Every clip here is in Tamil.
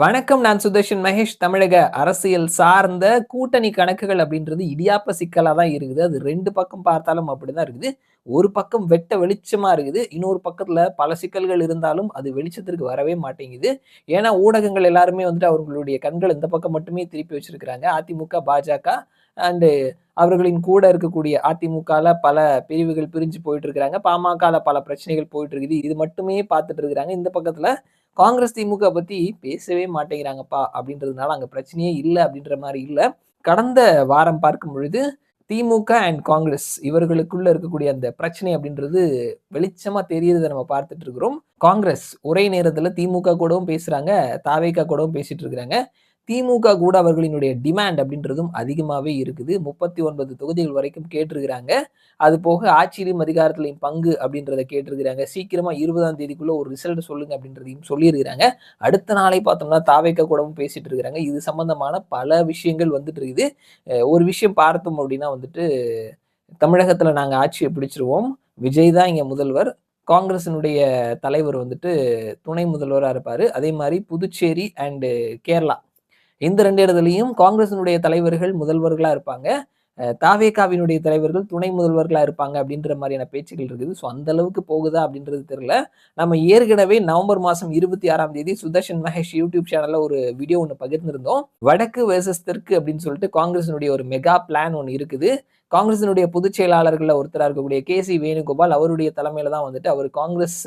வணக்கம் நான் சுதர்ஷன் மகேஷ் தமிழக அரசியல் சார்ந்த கூட்டணி கணக்குகள் அப்படின்றது இடியாப்ப சிக்கலாக தான் இருக்குது. அது ரெண்டு பக்கம் பார்த்தாலும் அப்படிதான் இருக்குது. ஒரு பக்கம் வெட்ட வெளிச்சமா இருக்குது. இன்னொரு பக்கத்துல பல சிக்கல்கள் இருந்தாலும் அது வெளிச்சத்திற்கு வரவே மாட்டேங்குது. ஏன்னா ஊடகங்கள் எல்லாருமே வந்துட்டு அவர்களுடைய கண்கள் இந்த பக்கம் மட்டுமே திருப்பி வச்சிருக்கிறாங்க. அதிமுக பாஜக அண்டு அவர்களின் கூட இருக்கக்கூடிய அதிமுகவில் பல பிரிவுகள் பிரிஞ்சு போயிட்டு இருக்கிறாங்க பாமகவில் பல பிரச்சனைகள் போயிட்டு இருக்குது இது மட்டுமே பார்த்துட்டு இருக்கிறாங்க இந்த பக்கத்தில் காங்கிரஸ் திமுக பற்றி பேசவே மாட்டேங்கிறாங்கப்பா அப்படின்றதுனால அங்கே பிரச்சனையே இல்லை அப்படின்ற மாதிரி இல்லை. கடந்த வாரம் பார்க்கும் பொழுது திமுக அண்ட் காங்கிரஸ் இவர்களுக்குள்ள இருக்கக்கூடிய அந்த பிரச்சனை அப்படின்றது வெளிச்சமா தெரியுறதை நம்ம பார்த்துட்டு இருக்கிறோம் காங்கிரஸ் ஒரே நேரத்துல திமுக கூடவும் பேசுறாங்க தாவேக்கா கூடவும் பேசிட்டு இருக்கிறாங்க திமுக கூட அவர்களினுடைய டிமாண்ட் அப்படின்றதும் அதிகமாகவே இருக்குது. முப்பத்தி ஒன்பது தொகுதிகள் வரைக்கும் கேட்டிருக்கிறாங்க. அது போக ஆட்சியிலும் அதிகாரத்திலையும் பங்கு அப்படின்றத கேட்டிருக்கிறாங்க. சீக்கிரமா இருபதாம் தேதிக்குள்ள ஒரு ரிசல்ட் சொல்லுங்க அப்படின்றதையும் சொல்லியிருக்கிறாங்க. அடுத்த நாளை பார்த்தோம்னா தாவேக்க கூடவும் பேசிட்டு இருக்கிறாங்க இது சம்பந்தமான பல விஷயங்கள் வந்துட்டு இருக்குது. ஒரு விஷயம் பார்த்தோம் அப்படின்னா வந்துட்டு தமிழகத்துல நாங்க ஆட்சியை பிடிச்சிருவோம். விஜய் தான் இங்க முதல்வர். காங்கிரசினுடைய தலைவர் வந்துட்டு துணை முதல்வராக இருப்பார். அதே மாதிரி புதுச்சேரி அண்டு கேரளா. இந்த ரெண்டு இடத்துலையும் காங்கிரசினுடைய தலைவர்கள் முதல்வர்களாக இருப்பாங்க. தாவேகாவினுடைய தலைவர்கள் துணை முதல்வர்களாக இருப்பாங்க அப்படின்ற மாதிரியான பேச்சுகள் இருக்குது. ஸோ அந்த அளவுக்கு போகுதா அப்படின்றது தெரியல. நம்ம ஏற்கனவே நவம்பர் மாதம் இருபத்தி ஆறாம் தேதி சுதர்ஷன் மகேஷ் யூடியூப் சேனலில் ஒரு வீடியோ ஒன்று பகிர்ந்திருந்தோம். வடக்கு வேர்சஸ் தெற்கு அப்படின்னு சொல்லிட்டு காங்கிரசினுடைய ஒரு மெகா பிளான் ஒன்று இருக்குது. காங்கிரசினுடைய பொதுச் செயலாளர்களில் ஒருத்தராக இருக்கக்கூடிய கே சி வேணுகோபால் அவருடைய தலைமையில தான் வந்துட்டு அவர் காங்கிரஸ்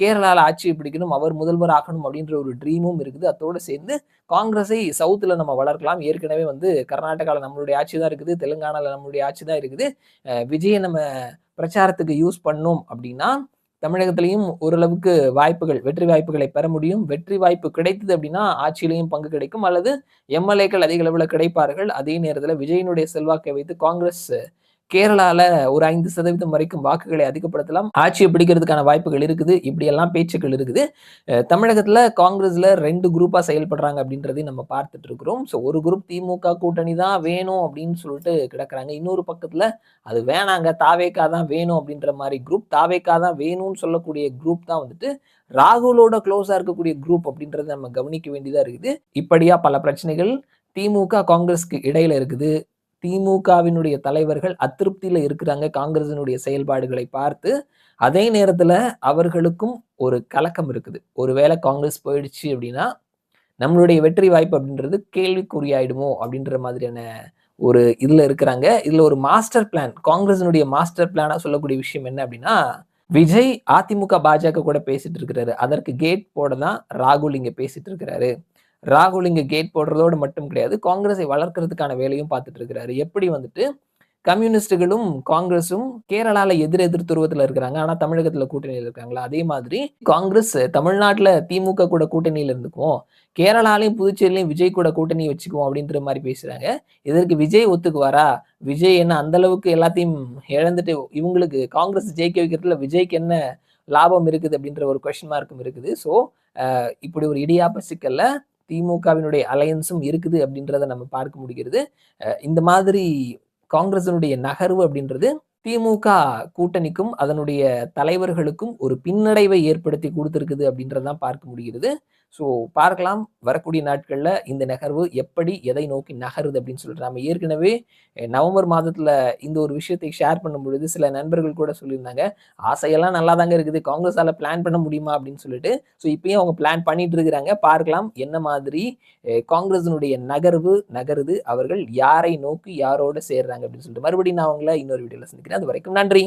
கேரளாவில் ஆட்சியை பிடிக்கணும் அவர் முதல்வர் ஆகணும் அப்படின்ற ஒரு ட்ரீமும் இருக்குது. அதோடு சேர்ந்து காங்கிரஸை சவுத்தில் நம்ம வளர்க்கலாம். ஏற்கனவே வந்து கர்நாடகாவில் நம்மளுடைய ஆட்சி தான் இருக்குது தெலுங்கானாவில் நம்மளுடைய ஆட்சி தான் இருக்குது. விஜயை நம்ம பிரச்சாரத்துக்கு யூஸ் பண்ணோம் அப்படின்னா தமிழகத்திலையும் ஓரளவுக்கு வாய்ப்புகள் வெற்றி வாய்ப்புகளை பெற முடியும். வெற்றி வாய்ப்பு கிடைத்தது அப்படின்னா ஆட்சியிலையும் பங்கு கிடைக்கும். அல்லது எம்எல்ஏக்கள் அதிக அளவில் கிடைப்பார்கள். அதே நேரத்தில் விஜயனுடைய செல்வாக்கை வைத்து காங்கிரஸ் கேரளால ஒரு ஐந்து சதவீதம் வரைக்கும் வாக்குகளை அதிகப்படுத்தலாம். ஆட்சியை பிடிக்கிறதுக்கான வாய்ப்புகள் இருக்குது. இப்படியெல்லாம் பேச்சுக்கள் இருக்குது. தமிழகத்துல காங்கிரஸ்ல ரெண்டு குரூப்பா செயல்படுறாங்க அப்படின்றதையும் நம்ம பார்த்துட்டு இருக்கிறோம். ஸோ ஒரு குரூப் திமுக கூட்டணி தான் வேணும் அப்படின்னு சொல்லிட்டு கிடக்குறாங்க. இன்னொரு பக்கத்துல அது வேணாங்க. தாவேக்கா தான் வேணும் அப்படின்ற மாதிரி குரூப் தாவேக்கா தான் வேணும்னு சொல்லக்கூடிய குரூப் தான் வந்துட்டு ராகுலோட க்ளோஸா இருக்கக்கூடிய குரூப் அப்படின்றத நம்ம கவனிக்க வேண்டியதா இருக்குது. இப்படியா பல பிரச்சனைகள் திமுக காங்கிரஸ்க்கு இடையில இருக்குது. திமுகவினுடைய தலைவர்கள் அதிருப்தியில இருக்கிறாங்க காங்கிரசினுடைய செயல்பாடுகளை பார்த்து அதே நேரத்துல அவர்களுக்கும் ஒரு கலக்கம் இருக்குது. ஒருவேளை காங்கிரஸ் போயிடுச்சு அப்படின்னா நம்மளுடைய வெற்றி வாய்ப்பு அப்படின்றது கேள்விக்குறியாயிடுமோ அப்படின்ற மாதிரியான ஒரு இதுல இருக்கிறாங்க. இதுல ஒரு மாஸ்டர் பிளான் காங்கிரஸினுடைய மாஸ்டர் பிளானா சொல்லக்கூடிய விஷயம் என்ன அப்படின்னா விஜய் அதிமுக பாஜக கூட பேசிட்டு இருக்கிறாரு. அதற்கு கேட் போட தான் ராகுல் இங்க பேசிட்டு இருக்கிறாரு. ராகுல் இங்கே கேட் போடுறதோடு மட்டும் கிடையாது காங்கிரஸை வளர்க்கறதுக்கான வேலையும் பார்த்துட்டு இருக்கிறாரு. எப்படி வந்துட்டு கம்யூனிஸ்டுகளும் காங்கிரஸும் கேரளால எதிர் எதிர் துருவத்துல இருக்கிறாங்க. ஆனா தமிழகத்துல கூட்டணியில் இருக்காங்களா? அதே மாதிரி காங்கிரஸ் தமிழ்நாட்டுல திமுக கூட கூட்டணியில இருந்துக்கும் கேரளாலையும் புதுச்சேரியிலையும் விஜய் கூட கூட்டணி வச்சுக்குவோம் அப்படின்ற மாதிரி பேசுறாங்க. இதற்கு விஜய் ஒத்துக்குவாரா? விஜய் என்ன அந்த அளவுக்கு எல்லாத்தையும் இழந்துட்டு இவங்களுக்கு காங்கிரஸ் ஜெயிக்க வைக்கிறதுல விஜய்க்கு என்ன லாபம் இருக்குது அப்படின்ற ஒரு கொஸ்டின் மார்க்கும் இருக்குது. ஸோ இப்படி ஒரு இடியாப்ப சிக்கல்ல திமுகவினுடைய அலையன்ஸும் இருக்குது அப்படின்றத நம்ம பார்க்க முடிகிறது. இந்த மாதிரி காங்கிரஸினுடைய நகர்வு அப்படின்றது திமுக கூட்டணிக்கும் அதனுடைய தலைவர்களுக்கும் ஒரு பின்னடைவை ஏற்படுத்தி கொடுத்துருக்குது அப்படின்றதான் பார்க்க முடிகிறது. ஸோ பார்க்கலாம். வரக்கூடிய நாட்களில் இந்த நகர்வு எப்படி எதை நோக்கி நகருது அப்படின்னு சொல்லிட்டு நம்ம ஏற்கனவே நவம்பர் மாதத்தில் இந்த ஒரு விஷயத்தை ஷேர் பண்ணும் பொழுது சில நண்பர்கள் கூட சொல்லியிருந்தாங்க ஆசையெல்லாம் நல்லா தாங்க இருக்குது. காங்கிரஸால் பிளான் பண்ண முடியுமா? அப்படின்னு சொல்லிட்டு. ஸோ இப்பயும் அவங்க பிளான் பண்ணிட்டு இருக்கிறாங்க. பார்க்கலாம். என்ன மாதிரி காங்கிரஸினுடைய நகர்வு நகருது. அவர்கள் யாரை நோக்கி யாரோட சேர்றாங்க அப்படின்னு சொல்லிட்டு மறுபடியும் நான் அவங்கள இன்னொரு வீடியோவில் சந்திக்கிறேன். அது வரைக்கும் நன்றி.